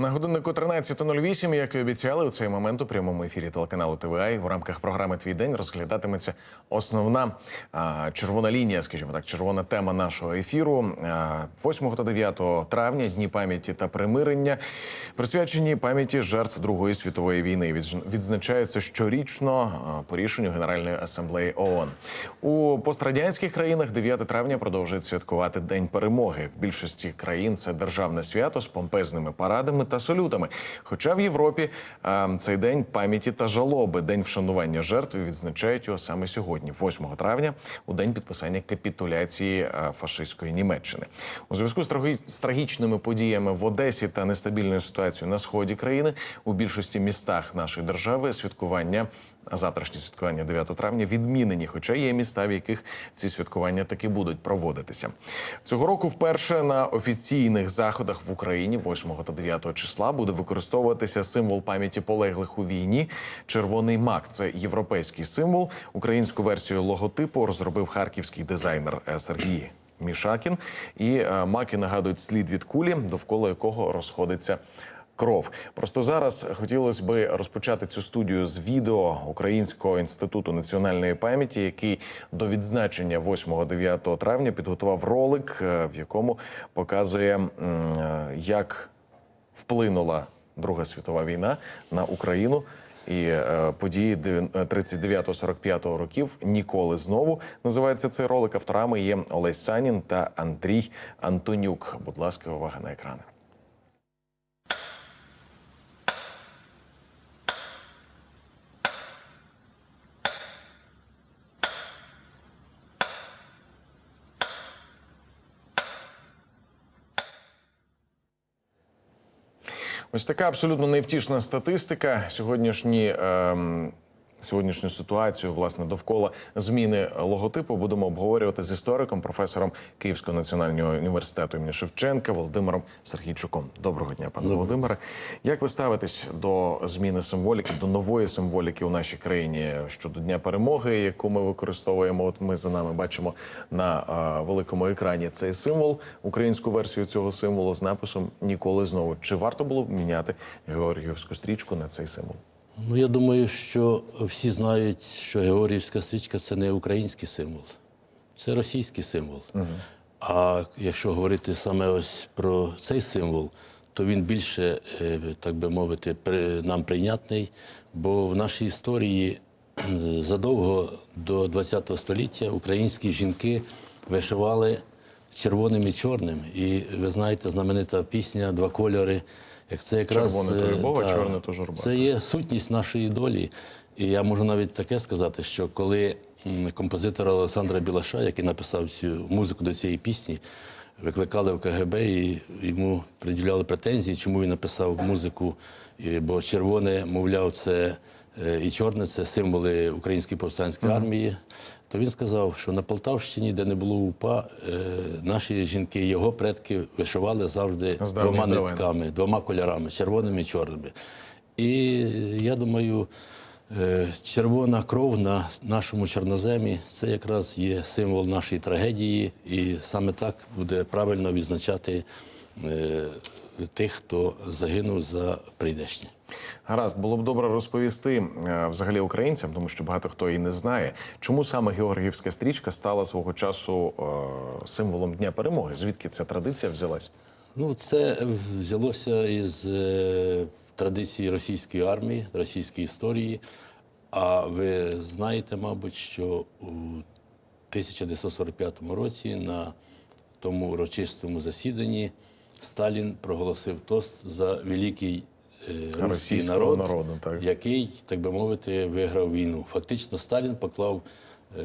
На годиннику 13.08, як і обіцяли, у цей момент у прямому ефірі телеканалу ТВА в рамках програми Твій день розглядатиметься основна а, червона лінія, скажімо так, червона тема нашого ефіру. А, 8 та 9 травня дні пам'яті та примирення присвячені пам'яті жертв Другої світової війни. Відзначаються щорічно по рішенню Генеральної асамблеї ООН. У пострадянських країнах 9 травня продовжують святкувати День перемоги. В більшості країн це державне свято з помпезними парадами та салютами. Хоча в Європі а, цей день пам'яті та жалоби, день вшанування жертв відзначають його саме сьогодні, 8 травня, у день підписання капітуляції фашистської Німеччини. У зв'язку з трагі... з трагічними подіями в Одесі та нестабільною ситуацією на сході країни у більшості містах нашої держави святкування. Завтрашні святкування 9 травня відмінені, хоча є міста, в яких ці святкування таки будуть проводитися. Цього року вперше на офіційних заходах в Україні 8 та 9 числа буде використовуватися символ пам'яті полеглих у війні. Червоний мак це європейський символ. Українську версію логотипу розробив харківський дизайнер е, Сергій Мішакін. І е, маки нагадують слід від кулі, довкола якого розходиться кров. Просто зараз хотілося би розпочати цю студію з відео Українського інституту національної пам'яті, який до відзначення 8-9 травня підготував ролик, е, в якому показує, е, як вплинула Друга світова війна на Україну. І е, події 39-45 років ніколи знову називається цей ролик. Авторами є Олесь Санін та Андрій Антонюк. Будь ласка, увага на екрани. Ось така абсолютно невтішна статистика. Сьогоднішні. Ем... Сьогоднішню ситуацію власне довкола зміни логотипу будемо обговорювати з істориком, професором Київського національного університету імені Шевченка Володимиром Сергійчуком. Доброго дня, пане Володимире. Як ви ставитесь до зміни символіки, до нової символіки у нашій країні щодо Дня перемоги, яку ми використовуємо? От ми за нами бачимо на а, великому екрані цей символ, українську версію цього символу з написом Ніколи знову. Чи варто було б міняти Георгіївську стрічку на цей символ? Ну, я думаю, що всі знають, що Георгіївська стрічка це не український символ, це російський символ. А якщо говорити саме ось про цей символ, то він більше, е, так би мовити, нам прийнятний, бо в нашій історії задовго до ХХ століття українські жінки вишивали червоним і чорним. І ви знаєте, знаменита пісня Два кольори. Як це якраз Червоне то е, любов, та, чорне то журба. Це є сутність нашої долі. І я можу навіть таке сказати, що коли композитора Олександра Білаша, який написав цю музику до цієї пісні, викликали в КГБ і йому приділяли претензії, чому він написав музику, бо червоне, мовляв, це і чорне це символи Української повстанської армії. То він сказав, що на Полтавщині, де не було УПА, е, наші жінки, його предки вишивали завжди З двома нитками, двома кольорами червоними і чорними. І я думаю, е, червона кров на нашому чорноземі це якраз є символ нашої трагедії, і саме так буде правильно відзначати е, тих, хто загинув за прийдешнє. Гаразд, було б добре розповісти е, взагалі українцям, тому що багато хто і не знає, чому саме Георгіївська стрічка стала свого часу е, символом Дня перемоги. Звідки ця традиція взялась? Ну, це взялося із е, традиції російської армії, російської історії. А ви знаєте, мабуть, що у 1945 році на тому урочистому засіданні Сталін проголосив тост за великий е, Російського народ, народу, так. який, так би мовити, виграв війну. Фактично, Сталін поклав е,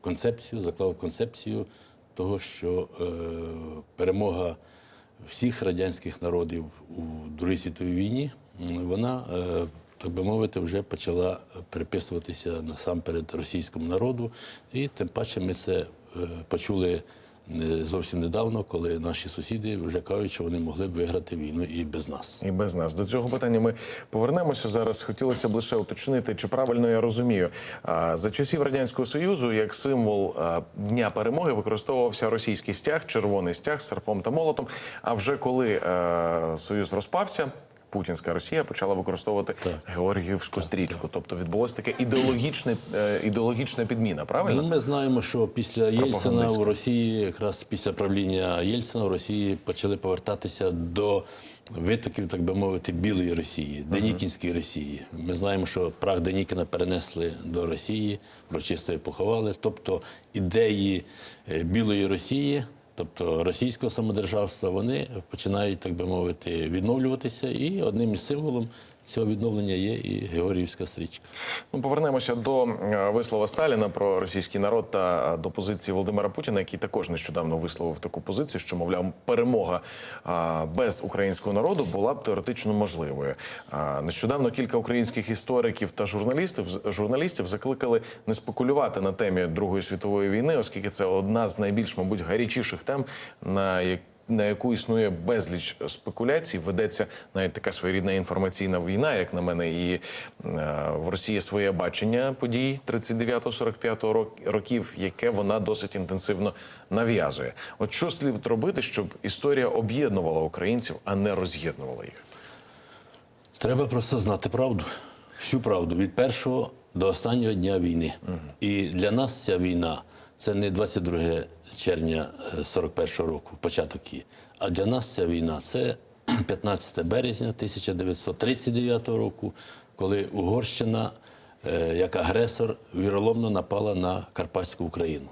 концепцію, заклав концепцію того, що е, перемога всіх радянських народів у Другій світовій війні, вона, е, так би мовити, вже почала приписуватися насамперед російському народу. І тим паче ми це е, почули зовсім недавно, коли наші сусіди вже кажуть, що вони могли б виграти війну і без нас. І без нас до цього питання ми повернемося зараз. Хотілося б лише уточнити, чи правильно я розумію. За часів радянського союзу як символ дня перемоги використовувався російський стяг, червоний стяг з серпом та молотом. А вже коли е, союз розпався. Путінська Росія почала використовувати Георгіївську стрічку, тобто відбулося таке ідеологічне е, ідеологічна підміна. Правильно? Ну, ми знаємо, що після Єльцина в Росії, якраз після правління Єльцина в Росії почали повертатися до витоків, так би мовити, білої Росії, Денікінської Росії. Ми знаємо, що прах Денікіна перенесли до Росії, врочисто його поховали. Тобто ідеї е, білої Росії. Тобто російського самодержавства вони починають, так би мовити, відновлюватися, і одним із символом цього відновлення є і Георгіївська стрічка. Ну, повернемося до е, вислова Сталіна про російський народ та е, до позиції Володимира Путіна, який також нещодавно висловив таку позицію, що мовляв, перемога без українського народу була б теоретично можливою. Нещодавно кілька українських істориків та журналістів журналістів закликали не спекулювати на темі Другої світової війни, оскільки це одна з найбільш, мабуть, гарячіших тем, на як на яку існує безліч спекуляцій, ведеться навіть така своєрідна інформаційна війна, як на мене, і е, в Росії своє бачення подій 39-45 рок- років, яке вона досить інтенсивно нав'язує. От що слід робити, щоб історія об'єднувала українців, а не роз'єднувала їх? Треба просто знати правду, всю правду від першого до останнього дня війни. І для нас ця війна це не 22 червня е, 41-го року, початок її. А для нас ця війна це 15 березня 1939 року, коли Угорщина е, як агресор віроломно напала на Карпатську Україну.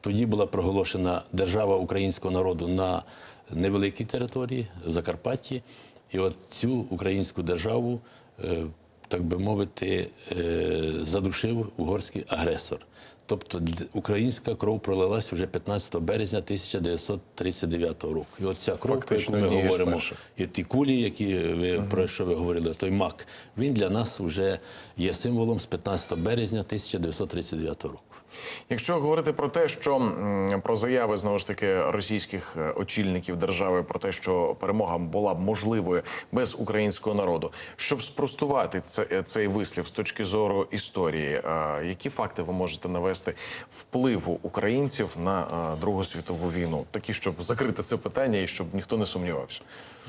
Тоді була проголошена держава українського народу на невеликій території в Закарпатті. І от цю українську державу, е, так би мовити, е, задушив угорський агресор. Тобто українська кров пролилась вже 15 березня 1939 року. І от ця кров, про яку ми говоримо, і ті кулі, які ви про що ви говорили, той мак, він для нас вже є символом з 15 березня 1939 року. Якщо говорити про те, що про заяви знову ж таки російських е, очільників держави про те, що перемога була б можливою без українського народу, щоб спростувати це, е, цей вислів з точки зору історії, е, які факти ви можете навести впливу українців на Другу світову війну, такі, щоб закрити це питання і щоб ніхто не сумнівався.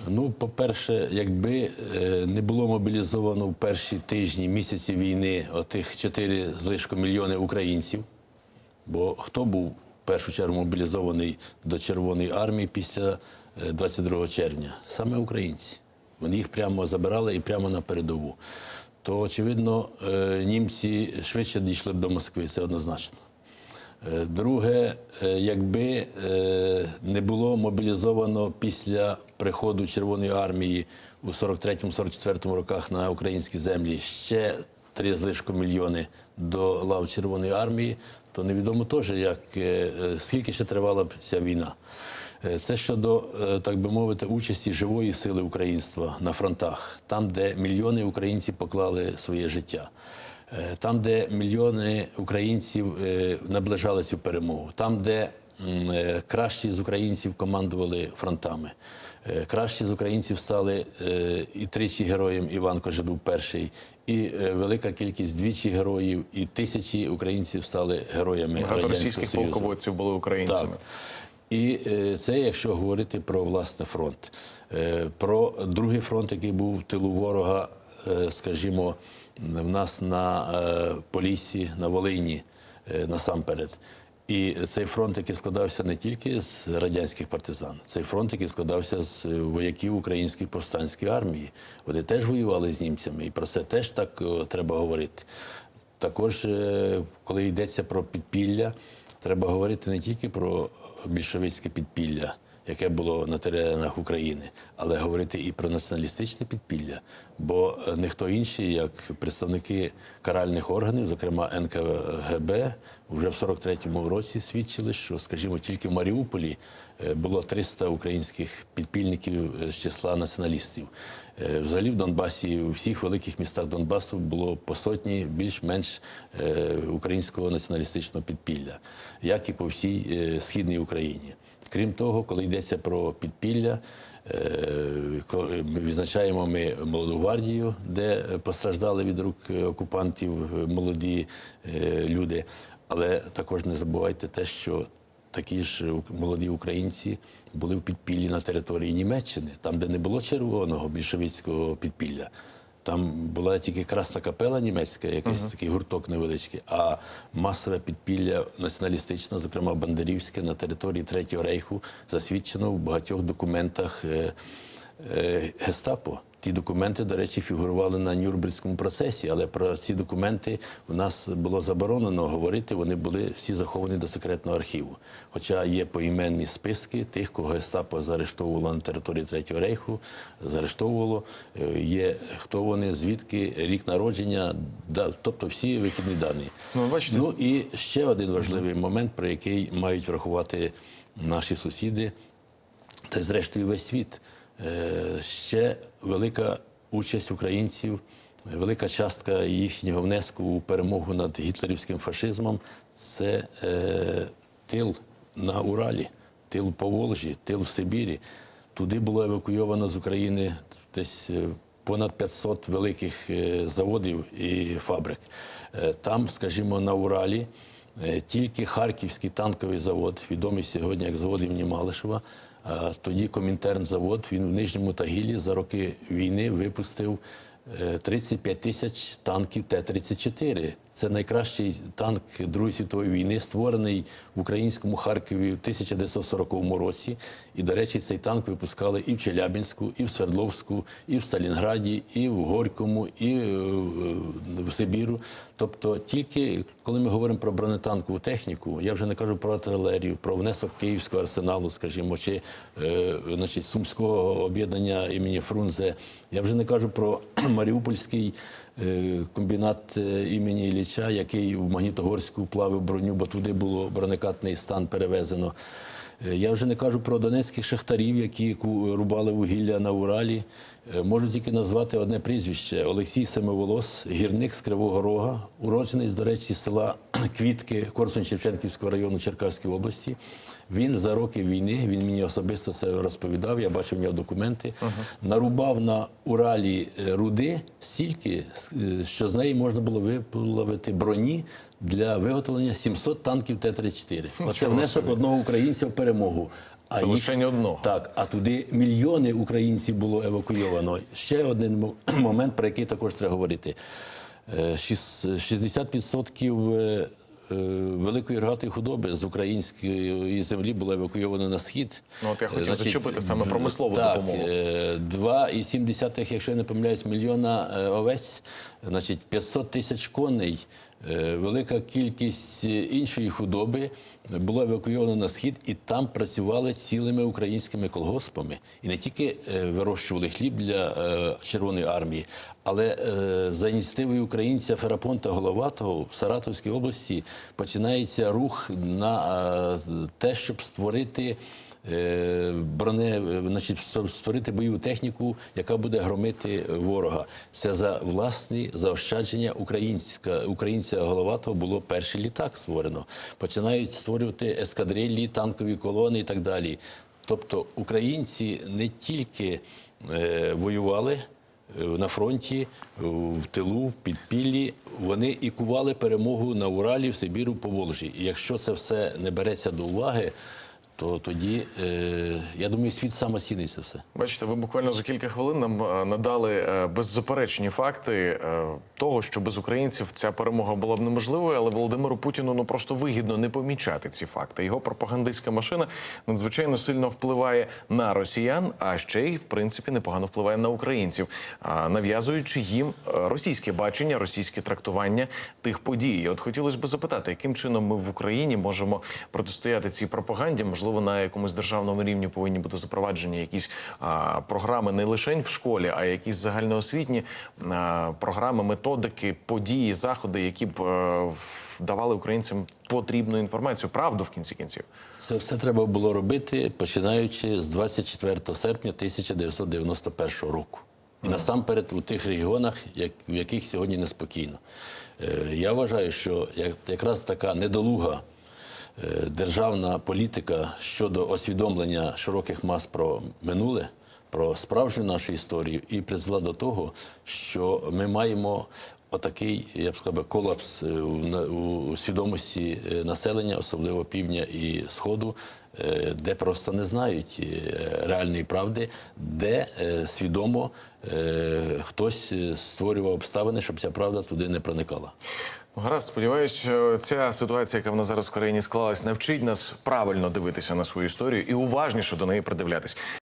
Ну, по-перше, якби е, не було мобілізовано в перші тижні, місяці війни отих 4 з лишком мільйони українців, бо хто був в першу чергу мобілізований до Червоної армії після е, 22 червня? Саме українці. Вони їх прямо забирали і прямо на передову. То, очевидно, е, німці швидше дійшли б до Москви, це однозначно. Е, Друге, е, якби е, не було мобілізовано після приходу Червоної армії у 43-44 роках на українські землі ще три з лишком мільйони до лав Червоної армії, то невідомо теж, як, е, е, скільки ще тривала б ця війна. Е, Це щодо, так би мовити, участі живої сили українства на фронтах, там, де мільйони українців поклали своє життя. Там, де мільйони українців наближали цю перемогу, там, де кращі з українців командували фронтами, кращі з українців стали і тричі героєм Іван Кожедуб перший, і е, велика кількість двічі героїв, і тисячі українців стали героями Багато Радянського російських Союзу. полководців були українцями. Так. І е, це якщо говорити про власне фронт. Е, Про другий фронт, який був в тилу ворога, скажімо, в нас на Поліссі, на Волині насамперед. І цей фронт, який складався не тільки з радянських партизан, цей фронт, який складався з е, вояків української повстанської армії. Вони теж воювали з німцями, і про це теж так е, треба говорити. Також, е, коли йдеться про підпілля, треба говорити не тільки про більшовицьке підпілля, яке було на теренах України, але говорити і про націоналістичне підпілля. Бо е, ніхто інший, як представники каральних органів, зокрема НКГБ, вже в 43-му році свідчили, що, скажімо, тільки в Маріуполі е, було 300 українських підпільників е, з числа націоналістів. Взагалі в Донбасі, у всіх великих містах Донбасу було по сотні більш-менш українського націоналістичного підпілля, як і по всій східній Україні. Крім того, коли йдеться про підпілля, е, ми відзначаємо ми молоду гвардію, де постраждали від рук е, окупантів е, молоді е, люди. Але також не забувайте те, що такі ж молоді українці були в підпіллі на території Німеччини, там, де не було червоного більшовицького підпілля. Там була тільки красна капела німецька, якийсь такий гурток невеличкий, а масове підпілля націоналістичне, зокрема бандерівське, на території Третього рейху, засвідчено в багатьох документах е, е, гестапо. Ті документи, до речі, фігурували на Нюрнберзькому процесі, але про ці документи у нас було заборонено говорити. Вони були всі заховані до секретного архіву. Хоча є поіменні списки тих, кого гестапо заарештовувало на території Третього рейху, заарештовувало. Е, Є хто вони, звідки, рік народження, да, тобто всі вихідні дані. Ну, бачите. ну і ще один важливий момент, про який мають врахувати наші сусіди та й зрештою весь світ. Е, Ще велика участь українців, велика частка їхнього внеску у перемогу над гітлерівським фашизмом це е, тил на Уралі, тил по Волжі, тил в Сибірі. Туди було евакуйовано з України десь е, понад 500 великих заводів і фабрик. Там, скажімо, на Уралі Тільки Харківський танковий завод, відомий сьогодні як завод імені Малишева, тоді Комінтернзавод, він в Нижньому Тагілі за роки війни випустив е, 35 тисяч танків Т-34. Це найкращий танк Другої світової війни, створений в українському Харкові в 1940 році. І, до речі, цей танк випускали і в Челябінську, і в Свердловську, і в Сталінграді, і в Горькому, і е, в Сибіру. Тобто, тільки коли ми говоримо про бронетанкову техніку, я вже не кажу про артилерію, про внесок Київського арсеналу, скажімо, чи е, значить, Сумського об'єднання імені Фрунзе. Я вже не кажу про Маріупольський комбінат е, імені Ілліча, який в Магнітогорську плавив броню, бо туди було бронекатний стан перевезено. Е, Я вже не кажу про донецьких шахтарів, які ку- рубали вугілля на Уралі. Е, Можу тільки назвати одне прізвище: Олексій Семиволос, гірник з Кривого Рога, уродженець, до речі, з села Квітки Корсунь-Шевченківського району Черкаської області. Він за роки війни, він мені особисто це розповідав, я бачив в нього документи, нарубав на Уралі е, руди стільки, е, що з неї можна було виплавити броні для виготовлення 700 танків Т-34. Оце внесок одного українця в перемогу. А Це лише не одного. Так, а туди мільйони українців було евакуйовано. Ще один момент, про який також треба говорити. Е, 60% е, е, великої рогатої худоби з української землі було евакуйовано на схід. Ну, от я хотів Е, значить, зачепити саме промислову так, допомогу. е, 2,7, якщо я не помиляюсь, мільйона е, овець, значить 500 тисяч коней, е, велика кількість е, іншої худоби було евакуйовано на схід, і там працювали цілими українськими колгоспами. І не тільки е, вирощували хліб для е, Червоної армії, але е, за ініціативою українця Ферапонта Головатого в Саратовській області починається рух на е, те, щоб створити е, броне, е, значить, створити бойову техніку, яка буде громити ворога. Це за власні заощадження українська, українця Головатого було перший літак створено. Починають створювати ескадрилі, танкові колони і так далі. Тобто українці не тільки е, воювали е, на фронті, е, в тилу, в підпіллі, вони і кували перемогу на Уралі, в Сибіру, по Волжі. І якщо це все не береться до уваги, то тоді, е, я думаю, світ сам оцінить все. Бачите, ви буквально за кілька хвилин нам е, надали е, беззаперечні факти е, того, що без українців ця перемога була б неможливою, але Володимиру Путіну ну просто вигідно не помічати ці факти. Його пропагандистська машина надзвичайно сильно впливає на росіян, а ще й в принципі непогано впливає на українців, нав'язуючи їм російське бачення, російське трактування тих подій. От хотілося б запитати, яким чином ми в Україні можемо протистояти цій пропаганді? Можливо, на якомусь державному рівні повинні бути запроваджені якісь а, програми не лише в школі, а якісь загальноосвітні а, програми, методики, події, заходи, які б е, давали українцям потрібну інформацію, правду в кінці кінців. Це все треба було робити, починаючи з 24 серпня 1991 року. І насамперед у тих регіонах, як, в яких сьогодні неспокійно. Е, я вважаю, що як, якраз така недолуга державна політика щодо освідомлення широких мас про минуле, про справжню нашу історію, і призвела до того, що ми маємо отакий, я б сказав, колапс е, у, свідомості е, населення, особливо півдня і сходу, е, де просто не знають е, реальної правди, де е, свідомо е, хтось е, створював обставини, щоб ця правда туди не проникала. Гаразд, сподіваюся, що ця ситуація, яка в нас зараз в країні склалась, навчить нас правильно дивитися на свою історію і уважніше до неї придивлятись.